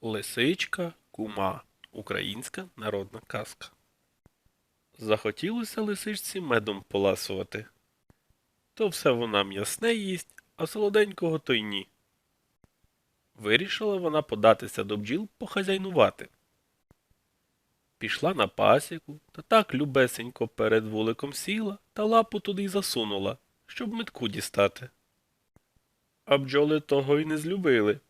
Лисичка кума. Українська народна казка. Захотілося лисичці медом поласувати. То все вона м'ясне їсть, а солоденького то й ні. Вирішила вона податися до бджіл похазяйнувати. Пішла на пасіку та так любесенько перед вуликом сіла та лапу туди й засунула, щоб метку дістати. А бджоли того й не злюбили.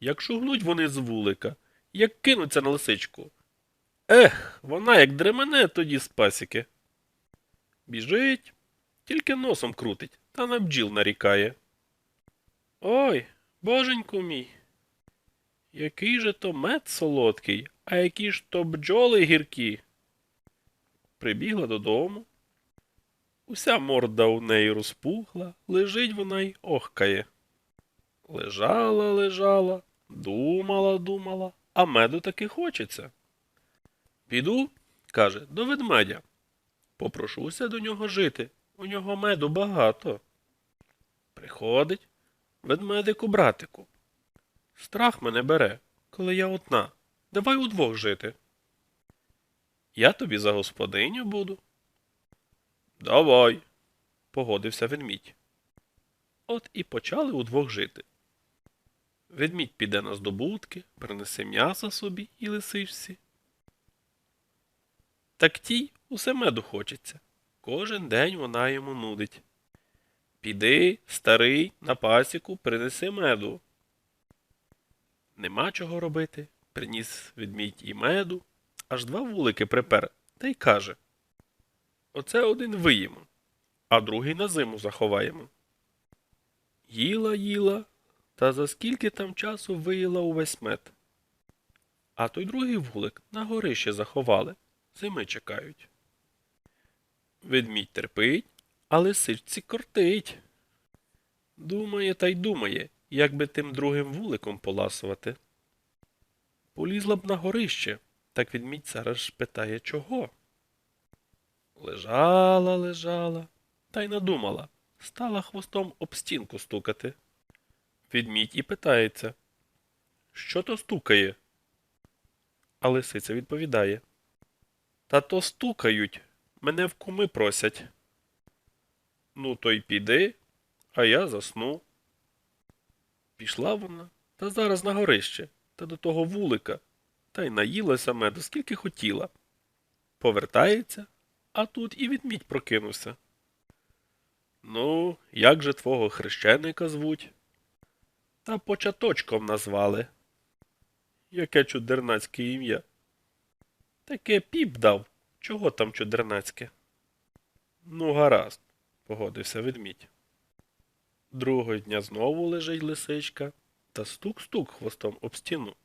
Як шугнуть вони з вулика, як кинуться на лисичку. Ех, вона як дремене тоді з пасіки. Біжить, тільки носом крутить та на бджіл нарікає. Ой, боженьку мій. Який же то мед солодкий, а які ж то бджоли гіркі. Прибігла додому. Уся морда у неї розпухла, лежить вона й охкає. Лежала, лежала, думала, думала, а меду таки хочеться. Піду, каже, до ведмедя. Попрошуся до нього жити. У нього меду багато. Приходить ведмедику братику. Страх мене бере, коли я одна. Давай удвох жити. Я тобі за господиню буду. Давай, погодився ведмідь. От і почали удвох жити. Ведмідь піде на здобутки, принесе м'яса собі і лисичці. Так тій усе меду хочеться. Кожен день вона йому нудить. Піди, старий, на пасіку, принеси меду. Нема чого робити. Приніс ведмідь і меду, аж два вулики припер, та й каже. Оце один виїмо, а другий на зиму заховаємо. Їла, їла, та за скільки там часу виїла увесь мед. А той другий вулик на горище заховали, зими чекають. Ведмідь терпить, а лисичці кортить. Думає та й думає, як би тим другим вуликом поласувати. Полізла б на горище, так ведмідь зараз питає чого. Лежала, лежала, та й надумала, стала хвостом об стінку стукати. Відмідь і питається, що то стукає? А лисиця відповідає. Та то стукають, мене в куми просять. Ну, то й піди, а я засну. Пішла вона, та зараз на горище, та до того вулика, та й наїлася меду, скільки хотіла. Повертається, а тут і відмідь прокинувся. Ну, як же твого хрещеника звуть? Та початочком назвали. Яке чудернацьке ім'я. Таке піп дав. Чого там чудернацьке? Ну, гаразд, погодився ведмідь. Другого дня знову лежить лисичка та стук-стук хвостом об стіну.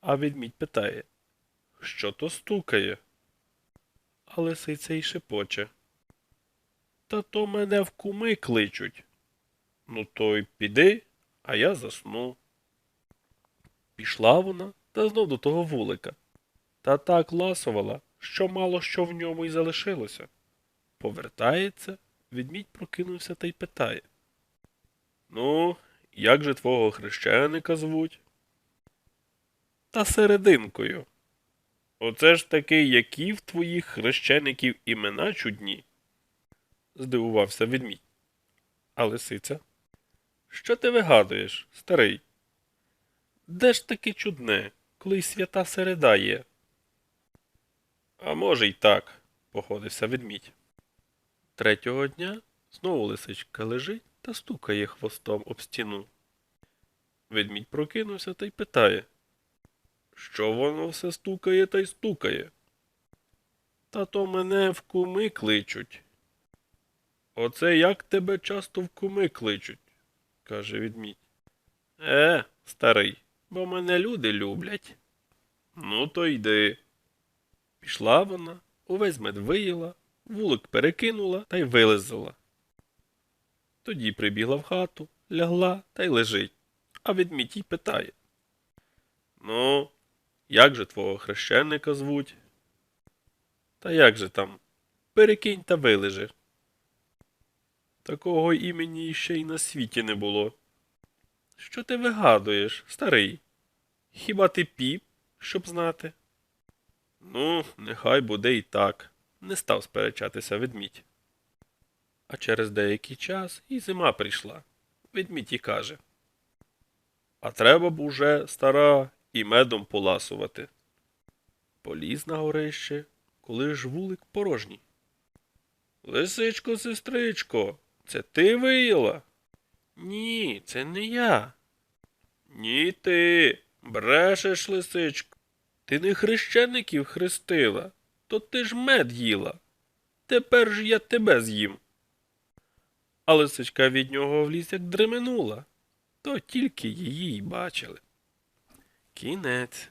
А ведмідь питає, що то стукає? А лисиця й шепоче. Та то мене в куми кличуть. Ну, то й піди, а я засну. Пішла вона та знов до того вулика. Та так ласувала, що мало що в ньому й залишилося. Повертається, ведмідь прокинувся та й питає. Ну, як же твого хрещеника звуть? Та серединкою. Оце ж таки, які в твоїх хрещеників імена чудні? здивувався ведмідь. А лисиця? Що ти вигадуєш, старий? Де ж таки чудне, коли й свята середа є? А може й так, походився ведмідь. Третього дня знову лисичка лежить та стукає хвостом об стіну. Ведмідь прокинувся та й питає, що воно все стукає та й стукає? Та то мене в куми кличуть. Оце як тебе часто в куми кличуть, каже ведмідь. Е, старий, бо мене люди люблять. Ну, то йди. Пішла вона, увесь мед виїла, вулик перекинула та й вилизала. Тоді прибігла в хату, лягла та й лежить, а ведмідь їй питає. Ну, як же твого хрещеника звуть? Та як же там? Перекинь та вилежи. Такого імені ще й на світі не було. Що ти вигадуєш, старий? Хіба ти піп, щоб знати? Ну, нехай буде і так, не став сперечатися ведмідь. А через деякий час і зима прийшла. Ведмідь і каже. А треба б уже, стара, і медом поласувати. Поліз на горище, коли ж вулик порожній. Лисичко, сестричко, це ти виїла? Ні, це не я. Ні ти, брешеш, лисичко. Ти не хрещеників хрестила, то ти ж мед їла. Тепер ж я тебе з'їм. А лисичка від нього в ліс як дременула, то тільки її й бачили. Кінець.